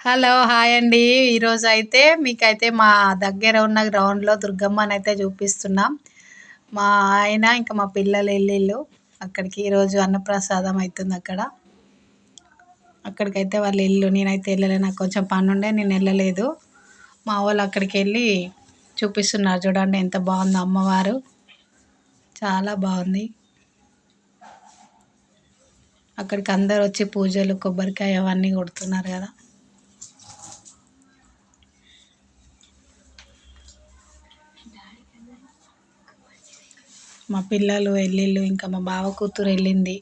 Hello hi అండి. ఈరోజు అయితే మీకైతే మా దగ్గర ఉన్న గ్రౌండ్లో దుర్గమ్మని అయితే చూపిస్తున్నాం. మా ఆయన ఇంకా మా పిల్లలు వెళ్ళిళ్ళు అక్కడికి ఈరోజు అన్నప్రసాదం అవుతుంది అక్కడ. అక్కడికైతే వాళ్ళు ఇల్లు నేనైతే వెళ్ళలే నాకు కొంచెం పని ఉండే నేను వెళ్ళలేదు మా వాళ్ళు అక్కడికి వెళ్ళి చూపిస్తున్నారు చూడండి ఎంత బాగుందో అమ్మవారు. చాలా బాగుంది. అక్కడికి అందరు వచ్చి పూజలు కొబ్బరికాయ అవన్నీ కొడుతున్నారు కదా. మా పిల్లలు వెళ్ళిళ్ళు ఇంకా మా బావ కూతురు వెళ్ళింది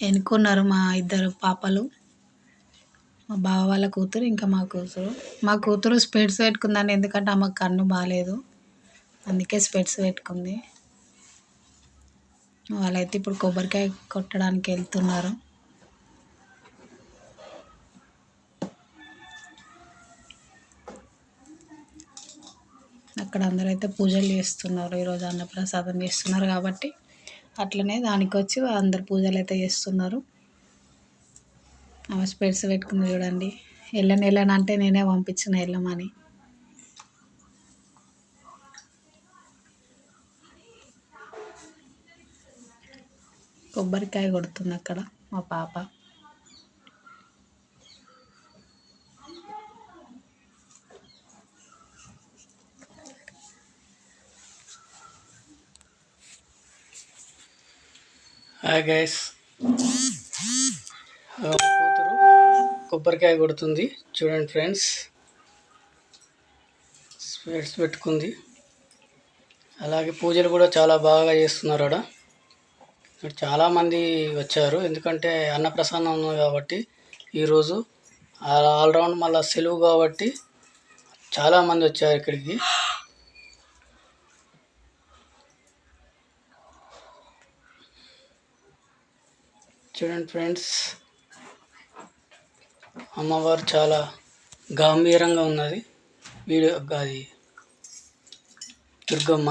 ఎన్నుకున్నారు మా ఇద్దరు పాపలు. మా బావ వాళ్ళ కూతురు ఇంకా మా కూతురు. మా కూతురు స్పెడ్స్ పెట్టుకుందని ఎందుకంటే ఆమె కన్ను బాగాలేదు అందుకే స్పెడ్స్ పెట్టుకుంది. వాళ్ళైతే ఇప్పుడు కొబ్బరికాయ కొట్టడానికి వెళ్తున్నారు. అక్కడ అందరూ అయితే పూజలు చేస్తున్నారు. ఈరోజు అన్నప్రసాదం చేస్తున్నారు కాబట్టి అట్లనే దానికి వచ్చి అందరు పూజలు అయితే చేస్తున్నారు. ఆమె స్పెడ్స్ పెట్టుకుంది చూడండి. వెళ్ళని వెళ్ళని అంటే నేనే పంపించిన వెళ్ళమని కొబ్బరికాయ కొడుతుంది అక్కడ మా పాప. హాయ్ గైస్ కూతురు కొబ్బరికాయ కొడుతుంది. చూడండి ఫ్రెండ్స్ స్వీట్స్ పెట్టుకుంది. అలాగే పూజలు కూడా చాలా బాగా చేస్తున్నారు ఆడ చాలామంది వచ్చారు. ఎందుకంటే అన్నప్రసన్నం ఉంది కాబట్టి ఈరోజు ఆల్రౌండ్ మళ్ళీ సెలవు కాబట్టి చాలామంది వచ్చారు ఇక్కడికి. చూడండి ఫ్రెండ్స్ అమ్మవారు చాలా గంభీరంగా ఉన్నది. వీడియో అది దుర్గమ్మ.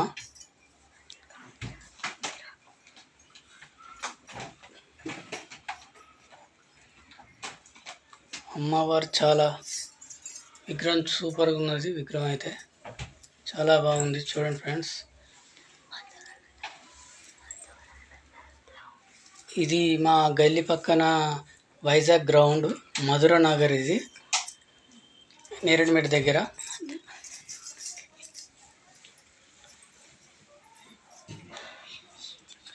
అమ్మవారు చాలా విగ్రహం సూపర్గా ఉన్నది. విగ్రహం అయితే చాలా బాగుంది. చూడండి ఫ్రెండ్స్ ఇది మా గల్లీ పక్కన వైజాగ్ గ్రౌండ్ మధుర నగర్ ఇది. నేరేడుమిట దగ్గర.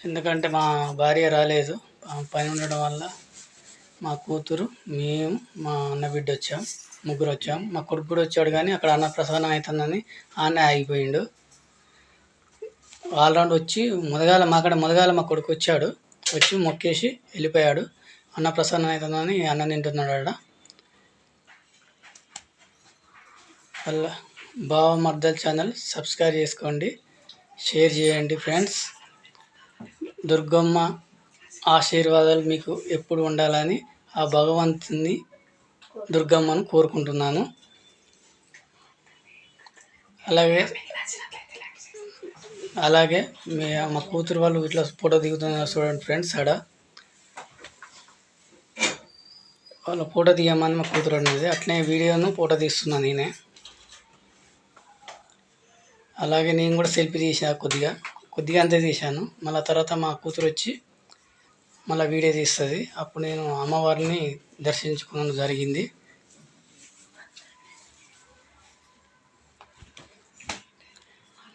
ఎందుకంటే మా భార్య రాలేదు పని ఉండడం వల్ల మా కూతురు మేము మా అన్న బిడ్డ వచ్చాం ముగ్గురు వచ్చాం. మా కొడుకు కూడా వచ్చాడు కానీ అక్కడ అన్న ప్రసాదం అవుతుందని ఆనే ఆగిపోయిండు. ఆల్రౌండ్ వచ్చి మొదగాల మా అక్కడ మొదగాల మా కొడుకు వచ్చాడు. వచ్చి మొక్కేసి వెళ్ళిపోయాడు. అన్న ప్రసన్నం అవుతుందని అన్న తింటున్నాడు ఆడ. వాళ్ళ బావ మర్దల్ ఛానల్ సబ్స్క్రైబ్ చేసుకోండి. షేర్ చేయండి ఫ్రెండ్స్. దుర్గమ్మ ఆశీర్వాదాలు మీకు ఎప్పుడు ఉండాలని ఆ భగవంతుని దుర్గమ్మను కోరుకుంటున్నాను. అలాగే అలాగే మీ మా కూతురు వాళ్ళు ఇట్లా ఫోటో దిగుతున్నారు చూడండి ఫ్రెండ్స్ ఆడ. వాళ్ళ ఫోటో తీయమని మా కూతురు అనేది అట్లనే వీడియోను ఫోటో తీస్తున్నాను నేనే. అలాగే నేను కూడా సెల్ఫీ తీసా కొద్దిగా. కొద్దిగా అంతే తీశాను. మళ్ళీ తర్వాత మా కూతురు వచ్చి మళ్ళీ వీడియో తీస్తుంది. అప్పుడు నేను అమ్మవారిని దర్శించుకోవడం జరిగింది.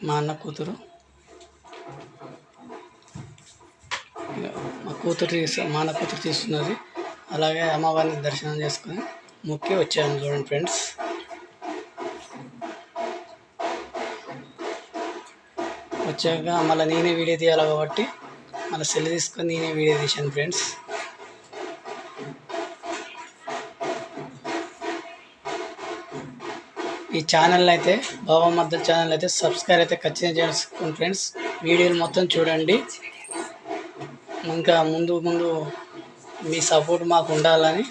మా అన్న కూతురు. కూతురు తీసు మా అన్న కూతురు తీస్తున్నది. అలాగే అమ్మవారిని దర్శనం చేసుకొని మొక్కి వచ్చాను చూడండి ఫ్రెండ్స్. వచ్చాక మళ్ళీ నేనే వీడియో తీయాలి కాబట్టి మళ్ళీ సెల్ తీసుకొని నేనే వీడియో తీశాను ఫ్రెండ్స్. ఈ ఛానల్ అయితే బాబా మద్దతు ఛానల్ అయితే సబ్స్క్రైబ్ అయితే ఖచ్చితంగా చేసుకోండి ఫ్రెండ్స్. వీడియోలు మొత్తం చూడండి. ఇంకా ముందు ముందు మీ సపోర్ట్ మాకు ఉండాలని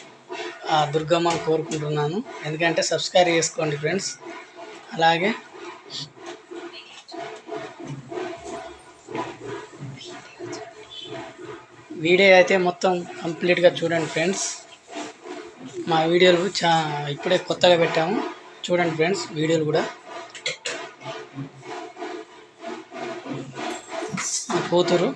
ఆ దుర్గమ్మని కోరుకుంటున్నాను. ఎందుకంటే సబ్స్క్రైబ్ చేసుకోండి ఫ్రెండ్స్. అలాగే వీడియో అయితే మొత్తం కంప్లీట్గా చూడండి ఫ్రెండ్స్. మా వీడియోలు చా ఇప్పుడే కొత్తగా పెట్టాము. చూడండి ఫ్రెండ్స్ వీడియోలు కూడా. మా కూతురు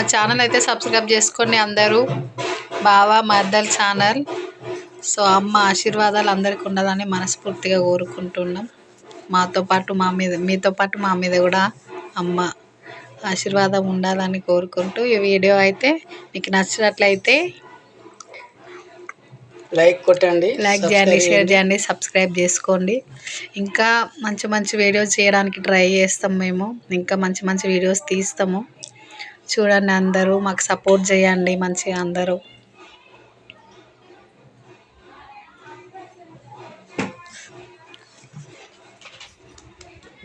మా ఛానల్ అయితే సబ్స్క్రైబ్ చేసుకోండి అందరూ. బావా మర్దల్ ఛానల్. సో అమ్మ ఆశీర్వాదాలు అందరికీ ఉండాలని మనస్ఫూర్తిగా కోరుకుంటున్నాం. మాతో పాటు మా మీద మీతో పాటు మా మీద కూడా అమ్మ ఆశీర్వాదం ఉండాలని కోరుకుంటూ ఈ వీడియో అయితే మీకు నచ్చినట్లయితే లైక్ కొట్టండి లైక్ చేయండి షేర్ చేయండి సబ్స్క్రైబ్ చేసుకోండి. ఇంకా మంచి మంచి వీడియోస్ చేయడానికి ట్రై చేస్తాం మేము. ఇంకా మంచి మంచి వీడియోస్ తీస్తాము. చూడండి అందరూ మాకు సపోర్ట్ చేయండి మంచిగా అందరూ.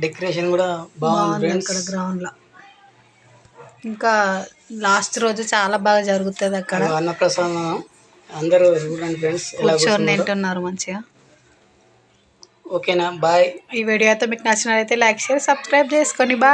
డెకరేషన్ కూడా బాగుంది అక్కడ గ్రౌండ్లో ఇంకా లాస్ట్ రోజు చాలా బాగా జరుగుతుంది అక్కడ. అన్నప్రసాదం. అందరూ చూడండి ఫ్రెండ్స్ ఎలా కూర్చొని. తింటున్నారు మంచిగా. ఓకేనా బాయ్ ఈ వీడియో అయితే మీకు నచ్చినట్లయితే లైక్ షేర్ సబ్స్క్రైబ్ చేసుకోండి బాయ్